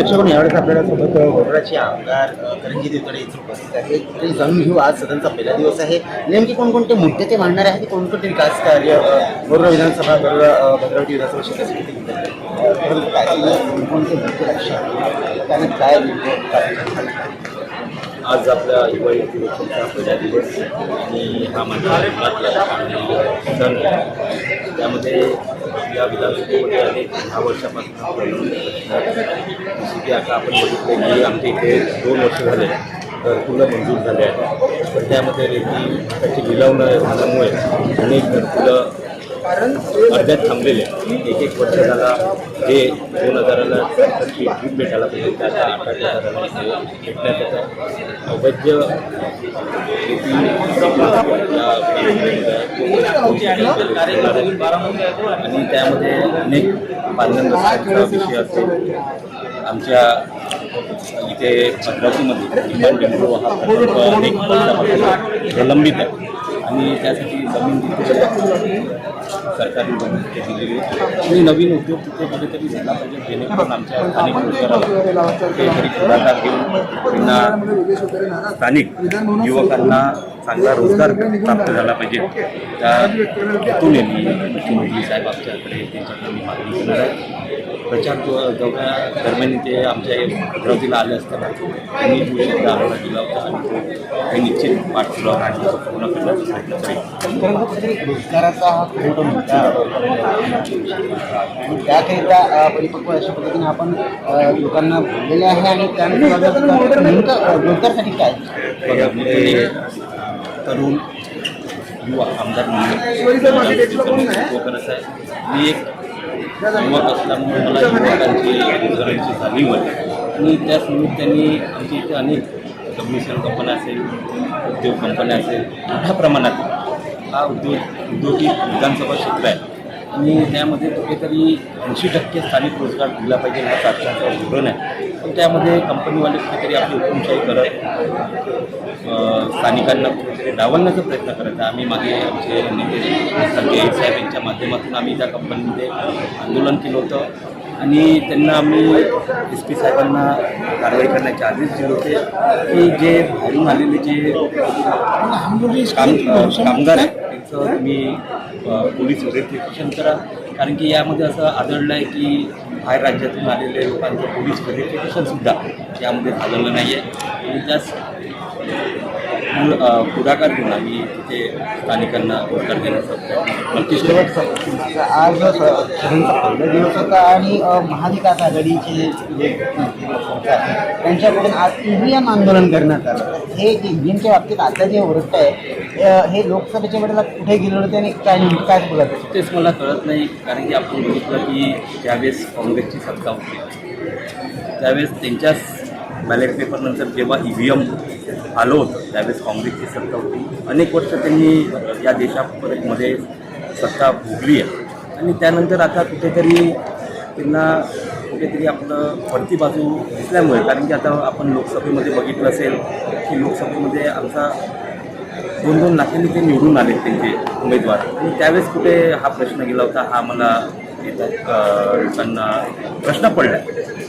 प्रेक्षकांनो यावेळेस आपल्याला सोबत वडोदराचे आमदार अ, करणजी देवतडे उपस्थित आहेत. तरी जाणून घेऊ. आज सदनचा पहिला दिवस आहे. नेमके कोणकोणते मुद्दे ते मांडणार आहेत? कोणकोणते विकास कार्य अ, विधानसभा वडोदरा भद्रावती विधानसभा क्षेत्रासाठी कोणकोणते मुद्दे लक्षात त्याने काय आज आपल्या हिवाळी इलेक्शनचा पहिला दिवस आणि हा माझा सण त्यामध्ये या विधानसभेमध्ये अनेक दहा वर्षापासून की आता आपण बघितलं की आमच्या इथे दोन वर्ष झाले घरकुलं मंजूर झाले आहेत. पण त्यामध्ये रेती त्याची लिलाव झाल्यामुळे अनेक घरकुलं अर्ध्यात थांबलेले एक एक वर्ष झाला जे दोन हजाराला सरकारची वीज भेटायला पाहिजे. त्याचा आठ आठ हजाराला भेटण्यात येतं अवैध आणि त्यामध्ये अनेक पालन विषय असतील. आमच्या इथे भद्रावतीमध्ये किमान डेंगू हा प्रकल्प अनेक वर्षापासून प्रलंबित आहे. आणि त्यासाठी जमीन सरकारने सरकारी दिलेली आणि नवीन उद्योग तिथे कुठेतरी झाला पाहिजे जेणेकरून आमच्या स्थानिक रोजगाराला कुठेतरी पुढाकार घेऊन त्यांना स्थानिक युवकांना चांगला रोजगार प्राप्त झाला पाहिजे. त्या हेतून मी मुख्यमंत्री साहेब आमच्याकडे त्यांच्याकडे मी मागणी करणार आहे. प्रचार दौऱ्या दरम्यान ते आमच्या भद्रावतीला आले असताना त्यांनी जो शब्द आम्हाला दिला होता आणि तो मी निश्चित पाठपुरावा आणि तो पूर्ण करण्याचा परंतु कुठेतरी रोजगाराचा हा खूप मोठा मुद्दा आणि त्याकरिता परिपक्व अशा पद्धतीने आपण लोकांना बोललेले आहे आणि त्यानंतर नेमकं रोजगारसाठी काय? बघा मी ते तरुण युवा आमदार म्हणून मी एक युवक असल्यामुळे मला युवकांची रोजगाराची जाणीव आहे. आणि त्याच निमित्ताने आमच्या इथे अनेक कमिशन कंपन्या असेल उद्योग कंपन्या असेल मोठ्या प्रमाणात हा उद्योग उद्योगिक विधानसभा क्षेत्र आहे. आणि त्यामध्ये कुठेतरी ऐंशी टक्के स्थानिक रोजगार दिला पाहिजे हा शासनाचा धोरण आहे. पण त्यामध्ये कंपनीवाले कुठेतरी आपली हुकुमशाही करत स्थानिकांना कुठेतरी डावलण्याचा प्रयत्न करत आम्ही मागे आमचे नेते संजय साहेब यांच्या माध्यमातून आम्ही त्या कंपनीमध्ये आंदोलन केलं होतं. आणि त्यांना आम्ही एस पी साहेबांना कारवाई करण्याचे आदेश दिले होते. की जे बाहेरून आलेले जे काम कामगार आहेत त्यांचं तुम्ही पोलीस व्हेरिफिकेशन करा. कारण की यामध्ये असं आढळलं आहे की बाहेर राज्यातून आलेल्या लोकांचं पोलीस व्हेरिफिकेशनसुद्धा यामध्ये झालेलं नाही आहे आणि त्याच पुढाकार घेऊन आम्ही तिथे स्थानिकांना रोजगार देण्याचा आज सदनचा पहिला दिवस होता आणि महाविकास आघाडीचे जे त्यांच्याकडून आज ईव्हीएम आंदोलन करण्यात आलं. हे ईव्हीएमच्या बाबतीत आता जे ओरडत आहे हे लोकसभेच्या वेळेला कुठे गेलं होते आणि काय काय बोलत तेच मला कळत नाही कारण की आपण बघितलं की ज्यावेळेस काँग्रेसची सत्ता होती त्यावेळेस त्यांच्याच बॅलेट पेपरनंतर जेव्हा ई व्ही एम आलं होतं त्यावेळेस काँग्रेसची सत्ता होती. अनेक वर्ष त्यांनी या देशामध्ये सत्ता भोगली आहे. आणि त्यानंतर आता कुठेतरी त्यांना कुठेतरी आपलं वरती बाजू दिसल्यामुळे कारण की आता आपण लोकसभेमध्ये बघितलं असेल की लोकसभेमध्ये आमचा दोन दोन लाखांनी ते निवडून आले त्यांचे उमेदवार. आणि त्यावेळेस कुठे हा प्रश्न गेला होता हा मला येतात. प्रश्न पडला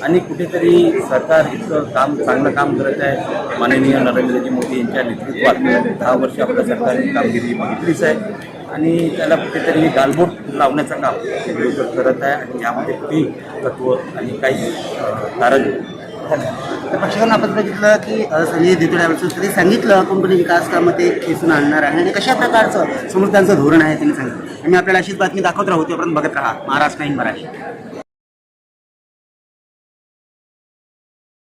आणि कुठेतरी सरकार इतकं काम चांगलं काम करत आहे. माननीय नरेंद्रजी मोदी यांच्या नेतृत्वात दहा वर्ष आपल्या सरकारने कामगिरी बघितलीच आहे. आणि त्याला कुठेतरी गालबोट लावण्याचं काम हे विरोधक करत आहे. आणि यामध्ये कुठेही तत्व आणि काही कारण तर पक्षांना आपण बघितलं की संजय देतोडे तरी सांगितलं कंपनी विकास कामं ते खेचून आणणार आहे. आणि कशा प्रकारचं समोर त्यांचं धोरण आहे त्यांनी सांगितलं? आणि आपल्याला अशीच बातमी दाखवत राहू तोपर्यंत बघत राहा. महाराष्ट्र इन मराठी.